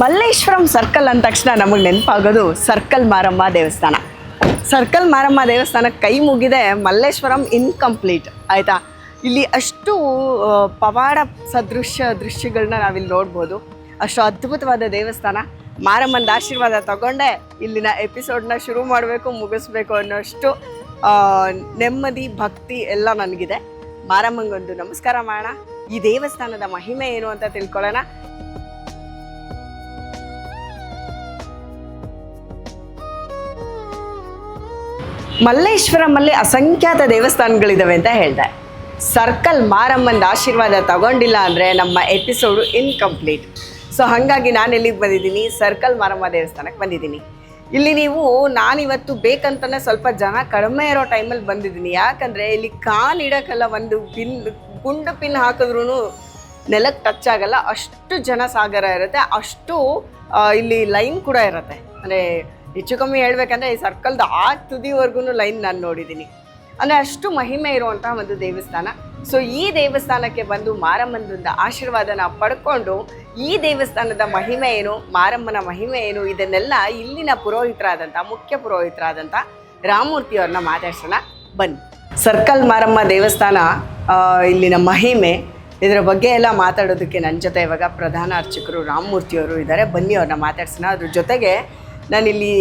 Malleshwaram circle ಅಂದ ತಕ್ಷಣ ನಮಗೆ ನೆನಪಾಗೋದು ಸರ್ಕಲ್ ಮಾರಮ್ಮ ದೇವಸ್ಥಾನ. ಸರ್ಕಲ್ ಮಾರಮ್ಮ ದೇವಸ್ಥಾನ ಕೈ ಮುಗಿದೆ, ಮಲ್ಲೇಶ್ವರಂ ಇನ್ಕಂಪ್ಲೀಟ್ ಆಯಿತಾ? ಇಲ್ಲಿ ಅಷ್ಟು ಪವಾಡ ಸದೃಶ್ಯ ದೃಶ್ಯಗಳನ್ನ ನಾವಿಲ್ಲಿ ನೋಡ್ಬೋದು. ಅಷ್ಟು ಅದ್ಭುತವಾದ ದೇವಸ್ಥಾನ. ಮಾರಮ್ಮನ ಆಶೀರ್ವಾದ ತಗೊಂಡೆ, ಇಲ್ಲಿನ ಎಪಿಸೋಡ್ನ ಶುರು ಮಾಡಬೇಕು, ಮುಗಿಸ್ಬೇಕು ಅನ್ನೋಷ್ಟು ನೆಮ್ಮದಿ, ಭಕ್ತಿ ಎಲ್ಲ ನನಗಿದೆ. ಮಾರಮ್ಮಂಗೊಂದು ನಮಸ್ಕಾರ ಮಾಡೋಣ. ಈ ದೇವಸ್ಥಾನದ ಮಹಿಮೆ ಏನು ಅಂತ ತಿಳ್ಕೊಳ್ಳೋಣ. ಮಲ್ಲೇಶ್ವರಮಲ್ಲಿ ಅಸಂಖ್ಯಾತ ದೇವಸ್ಥಾನಗಳಿದಾವೆ ಅಂತ ಹೇಳಿದೆ. ಸರ್ಕಲ್ ಮಾರಮ್ಮನ ಆಶೀರ್ವಾದ ತಗೊಂಡಿಲ್ಲ ಅಂದರೆ ನಮ್ಮ ಎಪಿಸೋಡು ಇನ್ಕಂಪ್ಲೀಟ್ ಸೊ ಹಾಗಾಗಿ ನಾನು ಎಲ್ಲಿಗೆ ಬಂದಿದ್ದೀನಿ? ಸರ್ಕಲ್ ಮಾರಮ್ಮ ದೇವಸ್ಥಾನಕ್ಕೆ ಬಂದಿದ್ದೀನಿ. ಇಲ್ಲಿ ನೀವು, ನಾನಿವತ್ತು ಬೇಕಂತಲೇ ಸ್ವಲ್ಪ ಜನ ಕಡಿಮೆ ಇರೋ ಟೈಮಲ್ಲಿ ಬಂದಿದ್ದೀನಿ. ಯಾಕಂದರೆ ಇಲ್ಲಿ ಕಾಲ್ ಇಡೋಕ್ಕೆಲ್ಲ ಒಂದು ಪಿನ್, ಗುಂಡು ಪಿನ್ ಹಾಕಿದ್ರೂ ನೆಲಕ್ಕೆ ಟಚ್ ಆಗಲ್ಲ. ಅಷ್ಟು ಜನ ಸಾಗರ ಇರುತ್ತೆ. ಅಷ್ಟು ಇಲ್ಲಿ ಲೈನ್ ಕೂಡ ಇರುತ್ತೆ. ಅಂದರೆ ಹೆಚ್ಚು ಕಮ್ಮಿ ಹೇಳ್ಬೇಕಂದ್ರೆ ಈ ಸರ್ಕಲ್ದ ಆ ತುದಿವರೆಗೂ ಲೈನ್ ನಾನು ನೋಡಿದ್ದೀನಿ ಅಂದರೆ ಅಷ್ಟು ಮಹಿಮೆ ಇರುವಂತಹ ಒಂದು ದೇವಸ್ಥಾನ. ಸೊ ಈ ದೇವಸ್ಥಾನಕ್ಕೆ ಬಂದು ಮಾರಮ್ಮನಿಂದ ಆಶೀರ್ವಾದನ ಪಡ್ಕೊಂಡು ಈ ದೇವಸ್ಥಾನದ ಮಹಿಮೆ ಏನು, ಮಾರಮ್ಮನ ಮಹಿಮೆ ಏನು, ಇದನ್ನೆಲ್ಲ ಇಲ್ಲಿನ ಪುರೋಹಿತರಾದಂಥ, ಮುಖ್ಯ ಪುರೋಹಿತರಾದಂಥ ರಾಮಮೂರ್ತಿಯವ್ರನ್ನ ಮಾತಾಡ್ಸೋಣ. ಬನ್ನಿ. ಸರ್ಕಲ್ ಮಾರಮ್ಮ ದೇವಸ್ಥಾನ ಇಲ್ಲಿನ ಮಹಿಮೆ, ಇದರ ಬಗ್ಗೆ ಎಲ್ಲ ಮಾತಾಡೋದಕ್ಕೆ ನನ್ನ ಜೊತೆ ಇವಾಗ ಪ್ರಧಾನ ಅರ್ಚಕರು, ರಾಮಮೂರ್ತಿಯವರು ಇದ್ದಾರೆ. ಬನ್ನಿ ಅವ್ರನ್ನ ಮಾತಾಡ್ಸೋಣ. ಅದ್ರ ಜೊತೆಗೆ ನಾನಿಲ್ಲಿ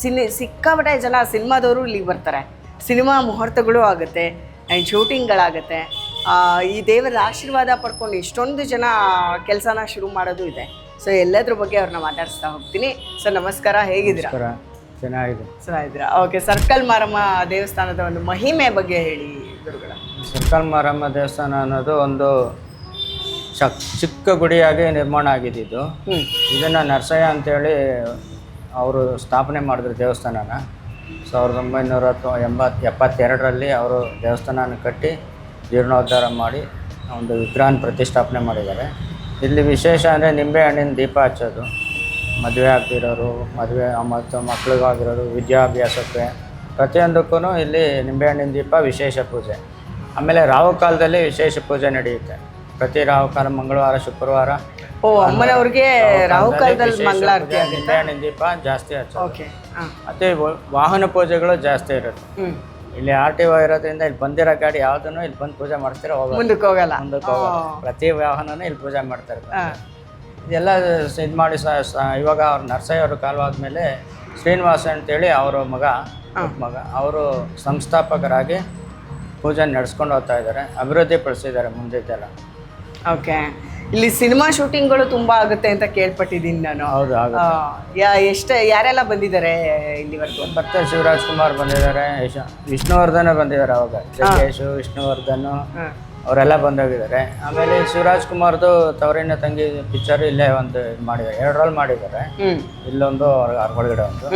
ಸಿನಿ ಸಿಕ್ಕಾಪಟ್ಟೆ ಜನ ಸಿನಿಮಾದವರು ಇಲ್ಲಿಗೆ ಬರ್ತಾರೆ. ಸಿನಿಮಾ ಮುಹೂರ್ತಗಳು ಆಗುತ್ತೆ ಆ್ಯಂಡ್ ಶೂಟಿಂಗ್ಗಳಾಗುತ್ತೆ. ಈ ದೇವರ ಆಶೀರ್ವಾದ ಪಡ್ಕೊಂಡು ಇಷ್ಟೊಂದು ಜನ ಕೆಲಸನ ಶುರು ಮಾಡೋದು ಇದೆ. ಸೊ ಎಲ್ಲದ್ರ ಬಗ್ಗೆ ಅವ್ರನ್ನ ಮಾತಾಡಿಸ್ತಾ ಹೋಗ್ತೀನಿ. ಸರ್ ನಮಸ್ಕಾರ ಹೇಗಿದ್ದೀರಾ? ಚೆನ್ನಾಗಿದೆ. ಚೆನ್ನಾಗಿದ್ದೀರಾ? ಓಕೆ ಸರ್ಕಲ್ ಮಾರಮ್ಮ ದೇವಸ್ಥಾನದ ಒಂದು ಮಹಿಮೆ ಬಗ್ಗೆ ಹೇಳಿ ಗುರುಗಳ. ಸರ್ಕಲ್ ಮಾರಮ್ಮ ದೇವಸ್ಥಾನ ಅನ್ನೋದು ಒಂದು ಚಕ್ ಚಿಕ್ಕ ಗುಡಿಯಾಗಿ ನಿರ್ಮಾಣ ಆಗಿದ್ದು ಇದನ್ನು ನರಸಯ್ಯ ಅಂತೇಳಿ ಅವರು ಸ್ಥಾಪನೆ ಮಾಡಿದ್ರು ದೇವಸ್ಥಾನನ. ಸಾವಿರದ ಒಂಬೈನೂರ ಎಂಬತ್ ಎಂಬತ್ತು ಎಪ್ಪತ್ತೆರಡರಲ್ಲಿ ಅವರು ದೇವಸ್ಥಾನನ ಕಟ್ಟಿ ಜೀರ್ಣೋದ್ಧಾರ ಮಾಡಿ ಒಂದು ವಿಗ್ರಹನ ಪ್ರತಿಷ್ಠಾಪನೆ ಮಾಡಿದ್ದಾರೆ. ಇಲ್ಲಿ ವಿಶೇಷ ಅಂದರೆ ನಿಂಬೆಹಣ್ಣಿನ ದೀಪ ಹಚ್ಚೋದು. ಮದುವೆ ಆಗ್ತಿರೋರು ಮದುವೆ ಮತ್ತು ಮಕ್ಳಿಗಾಗಿರೋರು ವಿದ್ಯಾಭ್ಯಾಸಕ್ಕೆ ಪ್ರತಿಯೊಂದಕ್ಕೂ ಇಲ್ಲಿ ನಿಂಬೆಹಣ್ಣಿನ ದೀಪ ವಿಶೇಷ ಪೂಜೆ. ಆಮೇಲೆ ರಾಹು ಕಾಲದಲ್ಲಿ ವಿಶೇಷ ಪೂಜೆ ನಡೆಯುತ್ತೆ. ಪ್ರತಿ ರಾಹುಕಾಲ ಮಂಗಳವಾರ ಶುಕ್ರವಾರ. ಓ ಅಮ್ಮನವ್ರಿಗೆ ರಾಹುಕಾಲದಲ್ಲಿ ಮಂಗಳಾರತಿ ಆಗುತ್ತೆ? ದೀಪ ಜಾಸ್ತಿ ಹಚ್ಚೋದು. ಓಕೆ ಹಾಂ. ಮತ್ತೆ ವ- ವಾಹನ ಪೂಜೆಗಳು ಜಾಸ್ತಿ ಇರುತ್ತೆ. ಹ್ಞೂ ಇಲ್ಲಿ ಆರ್ ಟಿ ಒ ಇರೋದ್ರಿಂದ ಇಲ್ಲಿ ಬಂದಿರೋ ಗಾಡಿ ಯಾವ್ದನ್ನು ಇಲ್ಲಿ ಬಂದು ಪೂಜೆ ಮಾಡ್ತೀರಾ ಹೋಗೋದು. ಮುಂದಕ್ಕೆ ಹೋಗಲ್ಲ. ಮುಂದಕ್ಕೆ ಹೋಗೋದು. ಪ್ರತಿ ವಾಹನನೂ ಇಲ್ಲಿ ಪೂಜೆ ಮಾಡ್ತಾರೆ. ಹಾಂ. ಇದೆಲ್ಲ ಇದು ಮಾಡಿ ಸ ಸ- ಇವಾಗ ಅವ್ರ ನರ್ಸಯ್ಯ ಅವರು ಕಾಲವಾದ್ಮೇಲೆ ಶ್ರೀನಿವಾಸ ಅಂತೇಳಿ ಅವರ ಮಗ ಮಗ ಅವರು ಸಂಸ್ಥಾಪಕರಾಗಿ ಪೂಜೆ ನಡೆಸ್ಕೊಂಡು ಹೋಗ್ತಾ ಇದ್ದಾರೆ. ಅಭಿವೃದ್ಧಿ ಪಡಿಸಿದ್ದಾರೆ ಮುಂದಿದ್ದೆಲ್ಲ. ಓಕೆ. ಇಲ್ಲಿ ಸಿನಿಮಾ ಶೂಟಿಂಗ್ಗಳು ತುಂಬಾ ಆಗುತ್ತೆ ಅಂತ ಕೇಳ್ಪಟ್ಟಿದ್ದೀನಿ ನಾನು. ಹೌದು ಆಗುತ್ತೆ. ಆ, ಯಾ ಎಷ್ಟು ಯಾರೆಲ್ಲ ಬಂದಿದ್ದಾರೆ ಇಲ್ಲಿವರೆಗೂ? ಮತ್ತೆ ಶಿವರಾಜ್ ಕುಮಾರ್ ಬಂದಿದ್ದಾರೆ ಯಶ ವಿಷ್ಣುವರ್ಧನ ಬಂದಿದ್ದಾರೆ ಅವಾಗ. ಜಗ್ಗೇಶು ವಿಷ್ಣುವರ್ಧನ್ ಹಾಂ. ಅವರೆಲ್ಲ ಬಂದೋಗಿದ್ದಾರೆ. ಆಮೇಲೆ ಶಿವರಾಜ್ ಕುಮಾರ್ದು ತವರಿನ ತಂಗಿ ಪಿಕ್ಚರ್ ಇಲ್ಲೇ ಒಂದು ಇದು ಮಾಡಿದ್ದಾರೆ. ಎರಡು ರೋಲ್ ಮಾಡಿದ್ದಾರೆ. ಇಲ್ಲೊಂದು ಒಳಗಡೆ ಒಂದು.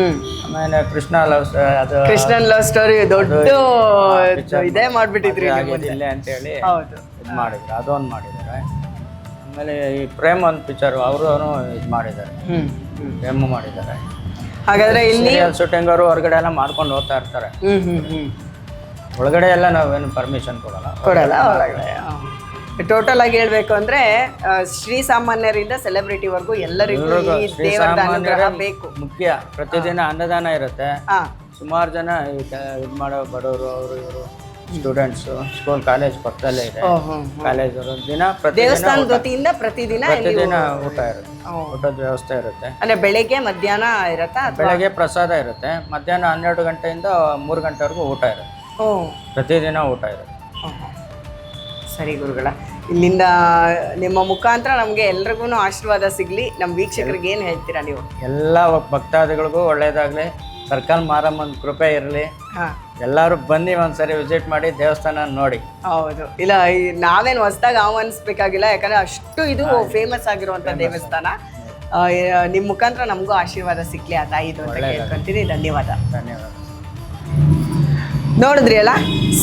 ಆಮೇಲೆ ಕೃಷ್ಣ ಲವ್ ಅದು ಕೃಷ್ಣನ್ ಲವ್ ಸ್ಟೋರಿ ದೊಡ್ಡ ಇದೇ ಮಾಡ್ಬಿಟ್ಟಿದ್ರಿ ಇಲ್ಲೇ ಅಂತೇಳಿ ಹೌದು. ಇದು ಮಾಡಿದ್ರು. ಅದೊಂದು ಮಾಡಿದ್ದಾರೆ. ಆಮೇಲೆ ಈ ಪ್ರೇಮ್ ಒಂದು ಪಿಕ್ಚರ್ ಅವರು ಇದು ಮಾಡಿದ್ದಾರೆ. ಪ್ರೇಮ್ ಮಾಡಿದ್ದಾರೆ. ಹಾಗಾದ್ರೆ ಇಲ್ಲಿ ಶೂಟಿಂಗ್ ಅವರು ಹೊರಗಡೆ ಎಲ್ಲ ಮಾಡ್ಕೊಂಡು ಹೋಗ್ತಾ ಇರ್ತಾರೆ. ಒಳಗಡೆ ಎಲ್ಲ ನಾವೇನು ಪರ್ಮಿಷನ್ ಕೊಡಲ್ಲ. ಕೊಡಲ್ಲ ಒಳಗಡೆ ಟೋಟಲ್ ಆಗಿ ಹೇಳ್ಬೇಕು ಅಂದ್ರೆ ಶ್ರೀ ಸಾಮಾನ್ಯರಿಂದ ಸೆಲೆಬ್ರಿಟಿ ಸೆಲೆಬ್ರಿಟಿವರೆಗೂ ಎಲ್ಲರಿಗೂ ಈ ದೇವರ ಅನುಗ್ರಹ ಬೇಕು. ಮುಖ್ಯ. ಪ್ರತಿದಿನ ಅನ್ನದಾನ ಇರುತ್ತೆ. ಸುಮಾರು ಜನ ಇದು ಮಾಡೋ ಬಡವರು ಅವರು ಇವರು ಸ್ಟೂಡೆಂಟ್ಸ್ ಸ್ಕೂಲ್ ಕಾಲೇಜ್ ಪಕ್ಕದಲ್ಲೇ ಇದೆ. ಕಾಲೇಜ್ ದಿನ ದೇವಸ್ಥಾನದ ವತಿಯಿಂದ ಪ್ರತಿದಿನ ಪ್ರತಿದಿನ ಊಟ ಇರುತ್ತೆ. ಊಟದ ವ್ಯವಸ್ಥೆ ಇರುತ್ತೆ. ಅಂದ್ರೆ ಬೆಳಿಗ್ಗೆ ಮಧ್ಯಾಹ್ನ ಇರತ್ತಾ ಬೆಳಗ್ಗೆ ಪ್ರಸಾದ ಇರುತ್ತೆ. ಮಧ್ಯಾಹ್ನ ಹನ್ನೆರಡು ಗಂಟೆಯಿಂದ ಮೂರು ಗಂಟೆವರೆಗೂ ಊಟ ಇರುತ್ತೆ. ಓ. ಪ್ರತಿದಿನ ಊಟ ಇರುತ್ತೆ. ಓಹೋ. ಸರಿ ಗುರುಗಳ ಇಲ್ಲಿಂದ ನಿಮ್ಮ ಮುಖಾಂತರ ನಮಗೆ ಎಲ್ರಿಗೂ ಆಶೀರ್ವಾದ ಸಿಗಲಿ. ನಮ್ಮ ವೀಕ್ಷಕರಿಗೆ ಏನು ಹೇಳ್ತೀರಾ ನೀವು? ಎಲ್ಲ ಭಕ್ತಾದಿಗಳಿಗೂ ಒಳ್ಳೆಯದಾಗಲಿ ಸರ್ಕಲ್ ಮಾರಮ್ಮನ ಕೃಪೆ ಇರಲಿ. ಹಾ. ಎಲ್ಲರೂ ಬನ್ನಿ ಒಂದ್ಸರಿ ವಿಸಿಟ್ ಮಾಡಿ ದೇವಸ್ಥಾನ ನೋಡಿ. ಹೌದು. ಇಲ್ಲ ನಾವೇನು ಹೊಸ್ದಾಗಿ ಆಹ್ವಾನಿಸ್ಬೇಕಾಗಿಲ್ಲ. ಯಾಕಂದ್ರೆ ಅಷ್ಟು ಇದು ಫೇಮಸ್ ಆಗಿರುವಂಥ ದೇವಸ್ಥಾನ. ನಿಮ್ಮ ಮುಖಾಂತರ ನಮಗೂ ಆಶೀರ್ವಾದ ಸಿಗಲಿ ಆ ತಾಯಿದು ಅಂತ ಕೇಳ್ಕೊಂತೀನಿ. ಧನ್ಯವಾದ. ಧನ್ಯವಾದ. ನೋಡಿದ್ರಿ ಅಲ್ಲ?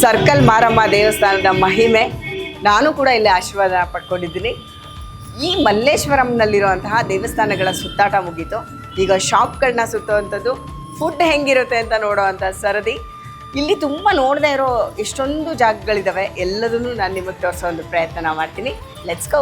ಸರ್ಕಲ್ ಮಾರಮ್ಮ ದೇವಸ್ಥಾನದ ಮಹಿಮೆ. ನಾನು ಕೂಡ ಇಲ್ಲಿ ಆಶೀರ್ವಾದ ಪಡ್ಕೊಂಡಿದ್ದೀನಿ. ಈ ಮಲ್ಲೇಶ್ವರಂನಲ್ಲಿರುವಂತಹ ದೇವಸ್ಥಾನಗಳ ಸುತ್ತಾಟ ಮುಗೀತು. ಈಗ ಶಾಪ್ಗಳನ್ನ ಸುತ್ತುವಂಥದ್ದು ಫುಡ್ ಹೆಂಗಿರುತ್ತೆ ಅಂತ ನೋಡೋವಂಥ ಸರದಿ. ಇಲ್ಲಿ ತುಂಬ ನೋಡದೇ ಇರೋ ಎಷ್ಟೊಂದು ಜಾಗಗಳಿದ್ದಾವೆ ಎಲ್ಲದನ್ನು ನಾನು ನಿಮಗೆ ತೋರಿಸೋ ಒಂದು ಪ್ರಯತ್ನ ಮಾಡ್ತೀನಿ. Let's go